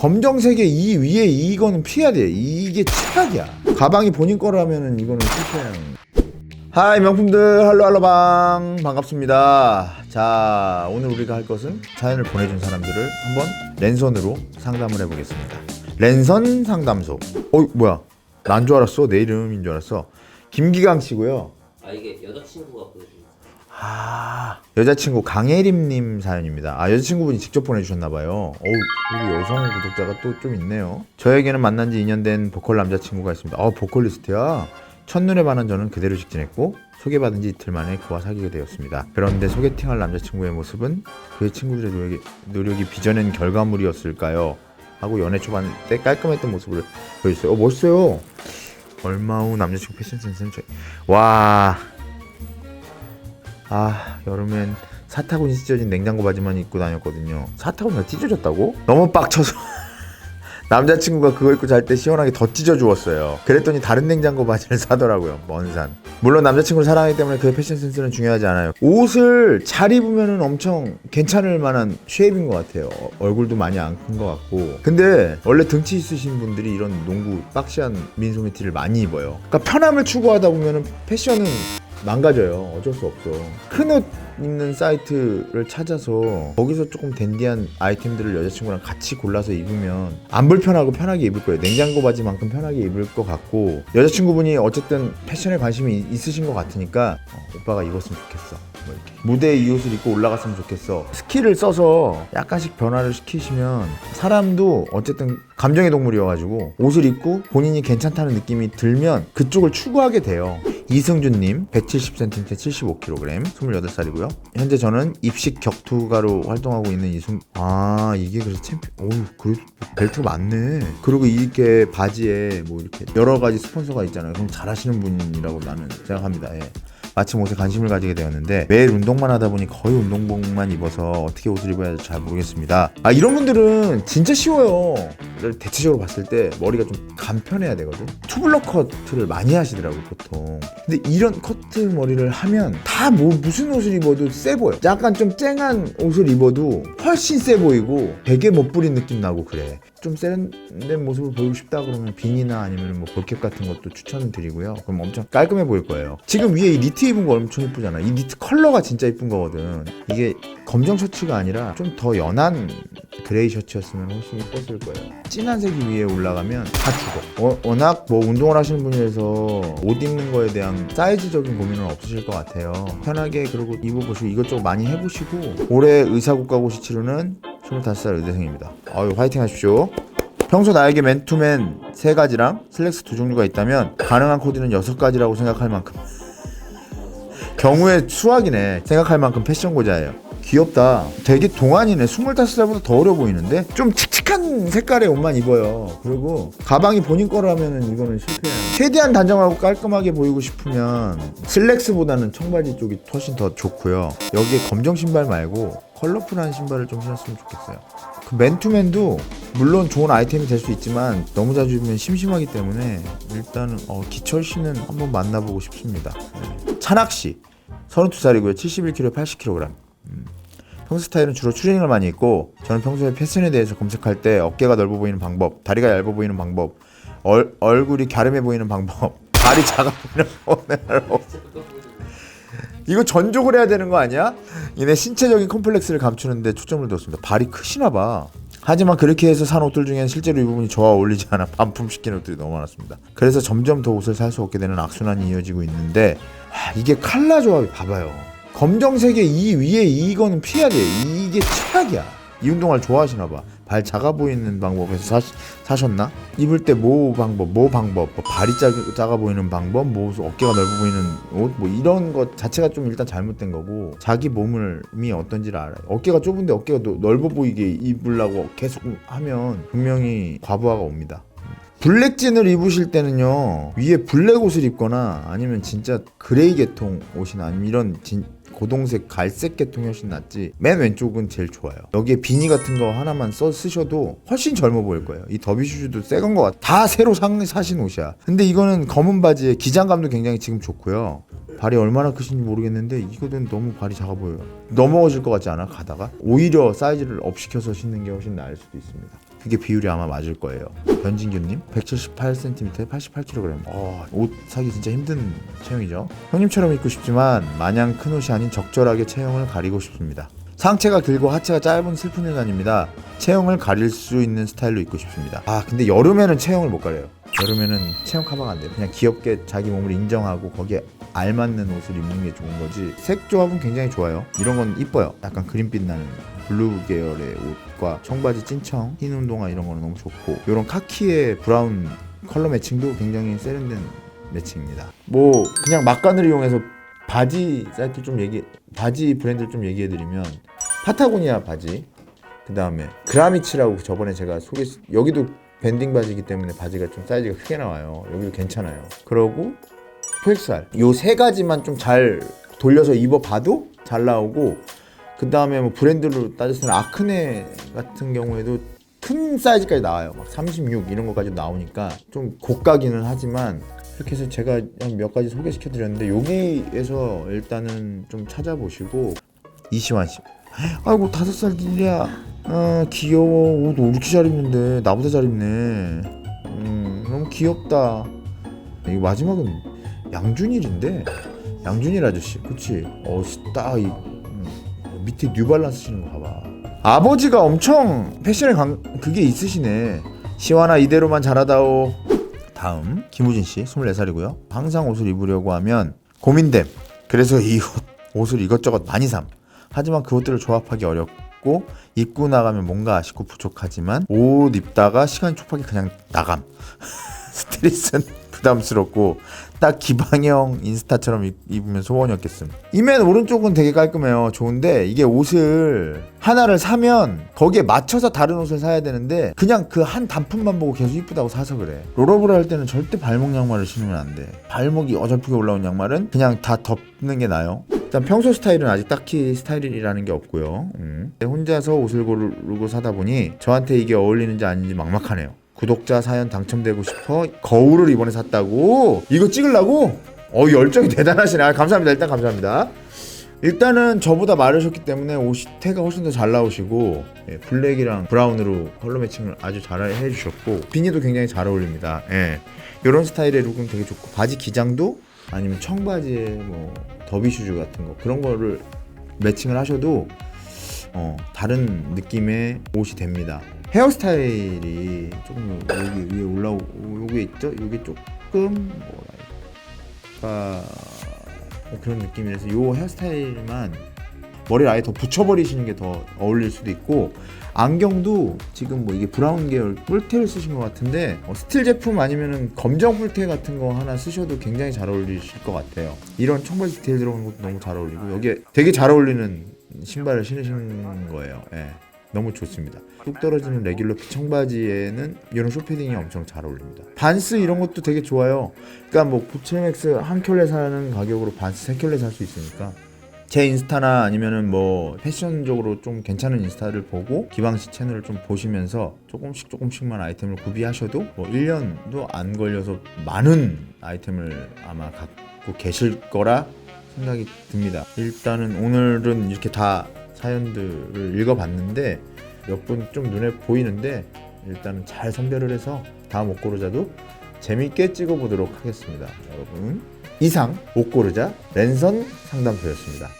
검정색의 이 위에 이거는 피해야 돼. 이게 최악이야. 가방이 본인 거라면은 이거는 실패야. 하이 명품들 할로 할로방 반갑습니다. 자 오늘 우리가 할 것은 사연을 보내준 사람들을 한번 랜선으로 상담을 해보겠습니다. 랜선 상담소. 어 뭐야? 난 줄 알았어. 내 이름인 줄 알았어. 김기강 씨고요. 아 이게 여자친구가 보여준 아 여자친구 강혜림님 사연입니다. 아 여자친구분이 직접 보내주셨나봐요. 어우 우리 여성 구독자가 또 좀 있네요. 저에게는 만난 지 2년 된 보컬 남자친구가 있습니다. 아 보컬리스트야. 첫눈에 반한 저는 그대로 직진했고 소개받은 지 이틀 만에 그와 사귀게 되었습니다. 그런데 소개팅할 남자친구의 모습은 그의 친구들의 노력이, 노력이 빚어낸 결과물이었을까요? 하고 연애 초반 때 깔끔했던 모습을 보여줬어요. 어 멋있어요. 얼마 후 남자친구 패션 센스는 저... 와... 아 여름엔 사타구니 찢어진 냉장고 바지만 입고 다녔거든요. 사타구니가 찢어졌다고? 너무 빡쳐서. 남자친구가 그거 입고 잘 때 시원하게 더 찢어 주었어요. 그랬더니 다른 냉장고 바지를 사더라고요 먼산. 물론 남자친구를 사랑하기 때문에 그의 패션 센스는 중요하지 않아요. 옷을 잘 입으면 엄청 괜찮을 만한 쉐입인 것 같아요. 어, 얼굴도 많이 안 큰 것 같고. 근데 원래 등치 있으신 분들이 이런 농구 박시한 민소매 티를 많이 입어요. 그러니까 편함을 추구하다 보면 패션은 망가져요. 어쩔 수 없어. 큰 옷 입는 사이트를 찾아서 거기서 조금 댄디한 아이템들을 여자친구랑 같이 골라서 입으면 안 불편하고 편하게 입을 거예요. 냉장고 바지만큼 편하게 입을 것 같고 여자친구분이 어쨌든 패션에 관심이 이- 있으신 것 같으니까 어, 오빠가 입었으면 좋겠어. 뭐 이렇게. 무대에 이 옷을 입고 올라갔으면 좋겠어. 스킬을 써서 약간씩 변화를 시키시면 사람도 어쨌든 감정의 동물이어가지고 옷을 입고 본인이 괜찮다는 느낌이 들면 그쪽을 추구하게 돼요. 이승준님 170cm 75kg 28살이고요. 현재 저는 입식 격투가로 활동하고 있는 이승 아 이게 그래서 챔피언 어우 그 벨트가 많네. 그리고 이게 바지에 뭐 이렇게 여러 가지 스폰서가 있잖아요. 그럼 잘하시는 분이라고 나는 생각합니다. 예. 마침 옷에 관심을 가지게 되었는데 매일 운동만 하다 보니 거의 운동복만 입어서 어떻게 옷을 입어야 할지 잘 모르겠습니다. 아 이런 분들은 진짜 쉬워요. 대체적으로 봤을 때 머리가 좀 간편해야 되거든. 투블럭 커트를 많이 하시더라고 보통. 근데 이런 커트 머리를 하면 다 뭐 무슨 옷을 입어도 세 보여. 약간 좀 쨍한 옷을 입어도 훨씬 세 보이고 베개 못 부린 느낌 나고 그래. 좀 세련된 모습을 보이고 싶다 그러면 비니나 아니면 뭐 볼캡 같은 것도 추천드리고요. 그럼 엄청 깔끔해 보일 거예요. 지금 위에 이 니트 입은 거 엄청 이쁘잖아. 이 니트 컬러가 진짜 이쁜 거거든. 이게 검정 셔츠가 아니라 좀 더 연한 그레이 셔츠였으면 훨씬 이뻤을 거예요. 진한 색이 위에 올라가면 다 죽어. 어, 워낙 뭐 운동을 하시는 분이라서 옷 입는 거에 대한 사이즈적인 고민은 없으실 것 같아요. 편하게 그리고 입어보시고 이것저것 많이 해보시고 올해 의사국가고시 치르는 25살 의대생입니다. 아유 화이팅 하십시오. 평소 나에게 맨투맨 세 가지랑 슬랙스 두 종류가 있다면 가능한 코디는 여섯 가지라고 생각할 만큼 경우의 수학이네. 생각할 만큼 패션 고자예요. 귀엽다. 되게 동안이네. 25살보다 더 어려 보이는데? 좀 칙칙한 색깔의 옷만 입어요. 그리고 가방이 본인 거라면 이거는 실패야. 최대한 단정하고 깔끔하게 보이고 싶으면 슬랙스보다는 청바지 쪽이 훨씬 더 좋고요. 여기에 검정 신발 말고 컬러풀한 신발을 좀 신었으면 좋겠어요. 그 맨투맨도 물론 좋은 아이템이 될 수 있지만 너무 자주 입으면 심심하기 때문에 일단은 어, 기철 씨는 한번 만나보고 싶습니다. 네. 씨, 32살이고요. 71kg, 80kg. 음. 평소 스타일은 주로 추리닝을 많이 입고 저는 평소에 패션에 대해서 검색할 때 어깨가 넓어 보이는 방법, 다리가 얇아 보이는 방법, 얼, 얼굴이 갸름해 보이는 방법, 발이 작아 보이는 방법 이거 전족을 해야 되는 거 아니야? 이내 신체적인 컴플렉스를 감추는데 초점을 뒀습니다. 발이 크시나 봐. 하지만 그렇게 해서 산 옷들 중에는 실제로 입으면 저와 어울리지 않아 반품시키는 옷들이 너무 많았습니다. 그래서 점점 더 옷을 살 수 없게 되는 악순환이 이어지고 있는데 하, 이게 칼라 조합이 봐봐요. 검정색의 이 위에 이거는 돼. 이게 최악이야. 이 운동화를 좋아하시나 봐. 발 작아 보이는 방법에서 사, 사셨나? 입을 때 뭐 방법, 뭐 방법, 뭐 발이 작, 작아 보이는 방법, 뭐 어깨가 넓어 보이는 옷, 뭐 이런 것 자체가 좀 일단 잘못된 거고 자기 몸을이 어떤지를 알아요. 어깨가 좁은데 어깨가 노- 넓어 보이게 입으려고 계속 하면 분명히 과부하가 옵니다. 블랙진을 입으실 때는요 위에 블랙 옷을 입거나 아니면 진짜 그레이 계통 옷이나 아니면 이런 진, 고동색 갈색 계통이 훨씬 낫지. 맨 왼쪽은 제일 좋아요. 여기에 비니 같은 거 하나만 써 쓰셔도 훨씬 젊어 보일 거예요. 이 더비 슈즈도 새 건 거 같아. 다 새로 상, 사신 옷이야. 근데 이거는 검은 바지에 기장감도 굉장히 지금 좋고요. 발이 얼마나 크신지 모르겠는데 이거는 너무 발이 작아 보여요. 넘어질 것 같지 않아? 가다가? 오히려 사이즈를 업 시켜서 신는 게 훨씬 나을 수도 있습니다 그게 비율이 아마 맞을 거예요. 변진규님 178cm 88kg. 어, 옷 사기 진짜 힘든 체형이죠. 형님처럼 입고 싶지만 마냥 큰 옷이 아닌 적절하게 체형을 가리고 싶습니다. 상체가 길고 하체가 짧은 슬픈 일간입니다. 체형을 가릴 수 있는 스타일로 입고 싶습니다. 아 근데 여름에는 체형을 못 가려요. 여름에는 체형 커버가 안 돼요. 그냥 귀엽게 자기 몸을 인정하고 거기에 알맞는 옷을 입는 게 좋은 거지. 색 조합은 굉장히 좋아요. 이런 건 이뻐요. 약간 그린빛 나는 블루 계열의 옷과 청바지 찐청, 흰 운동화 이런 거는 너무 좋고 이런 카키의 브라운 컬러 매칭도 굉장히 세련된 매칭입니다. 뭐 그냥 막간을 이용해서 바지 사이트 좀 얘기 바지 브랜드를 좀 얘기해 드리면 파타고니아 바지 그 다음에 그라미치라고 저번에 제가 소개 여기도 밴딩 바지이기 때문에 바지가 좀 사이즈가 크게 나와요. 여기도 괜찮아요. 그러고 포엑스알. 요세 가지만 좀 잘 돌려서 입어봐도 잘 나오고 그 다음에 뭐 브랜드로 따졌을 때는 아크네 같은 경우에도 큰 사이즈까지 나와요. 막 36 이런 것까지 나오니까 좀 고가기는 하지만 이렇게 해서 제가 한 몇 가지 소개시켜 드렸는데 여기에서 일단은 좀 찾아보시고 이시환 씨. 아이고 다섯 살 일이야. 아 귀여워. 옷 이렇게 잘 입는데? 나보다 잘 입네. 음 너무 귀엽다. 이거 마지막은 양준일인데? 양준일 아저씨. 그치? 어딱이 음, 밑에 뉴발란스 신는 거 봐봐. 아버지가 엄청 패션에 강 그게 있으시네. 시완아 이대로만 자라다오. 다음 김우진 씨 24살이고요. 항상 옷을 입으려고 하면 고민됨. 그래서 이 옷, 옷을 이것저것 많이 삼. 하지만 그 옷들을 조합하기 어렵고 입고 나가면 뭔가 아쉽고 부족하지만 옷 입다가 시간 촉박이 그냥 나감. 스트레스는 부담스럽고 딱 기방형 인스타처럼 입- 입으면 소원이었겠음. 이맨 오른쪽은 되게 깔끔해요. 좋은데 이게 옷을 하나를 사면 거기에 맞춰서 다른 옷을 사야 되는데 그냥 그 한 단품만 보고 계속 이쁘다고 사서 그래. 롤업을 할 때는 절대 발목 양말을 신으면 안 돼. 발목이 어설프게 올라온 양말은 그냥 다 덮는 게 나아요. 일단 평소 스타일은 아직 딱히 스타일이라는 게 없고요. 음. 혼자서 옷을 고르고 사다 보니 저한테 이게 어울리는지 아닌지 막막하네요 구독자 사연 당첨되고 싶어 거울을 이번에 샀다고? 이거 찍으려고? 어 열정이 대단하시네. 아, 감사합니다. 일단 감사합니다. 일단은 저보다 마르셨기 때문에 옷이 태가 훨씬 더 잘 나오시고 예, 블랙이랑 브라운으로 컬러 매칭을 아주 잘 해주셨고 비니도 굉장히 잘 어울립니다. 예. 이런 스타일의 룩은 되게 좋고 바지 기장도 아니면 청바지에 뭐 더비 슈즈 같은 거 그런 거를 매칭을 하셔도 어, 다른 느낌의 옷이 됩니다. 헤어스타일이 조금 여기 위에 올라오고 요게 있죠? 요게 조금 뭐랄까 뭐 그런 느낌이라서 요 헤어스타일만 머리를 아예 더 붙여버리시는 게 더 어울릴 수도 있고 안경도 지금 뭐 이게 브라운 계열 뿔테를 쓰신 것 같은데 어, 스틸 제품 아니면은 검정 뿔테 같은 거 하나 쓰셔도 굉장히 잘 어울리실 것 같아요 이런 청바지 디테일 들어간 것도 너무 잘 어울리고 여기에 되게 잘 어울리는 신발을 신으시는 거예요 예. 너무 좋습니다. 뚝 떨어지는 레귤러 핏 청바지에는 이런 쇼패딩이 엄청 잘 어울립니다. 반스 이런 것도 되게 좋아요. 그러니까 뭐 부츠맥스 한 켤레 사는 가격으로 반스 세 켤레 살 수 있으니까 제 인스타나 아니면은 뭐 패션적으로 좀 괜찮은 인스타를 보고 기방씨 채널을 좀 보시면서 조금씩 조금씩만 아이템을 구비하셔도 뭐 1년도 안 걸려서 많은 아이템을 아마 갖고 계실 거라 생각이 듭니다. 일단은 오늘은 이렇게 다 사연들을 읽어봤는데 몇 분 좀 눈에 보이는데 일단은 잘 선별을 해서 다음 옷고르자도 재밌게 찍어보도록 하겠습니다. 여러분 이상 옷고르자 랜선 상담소였습니다.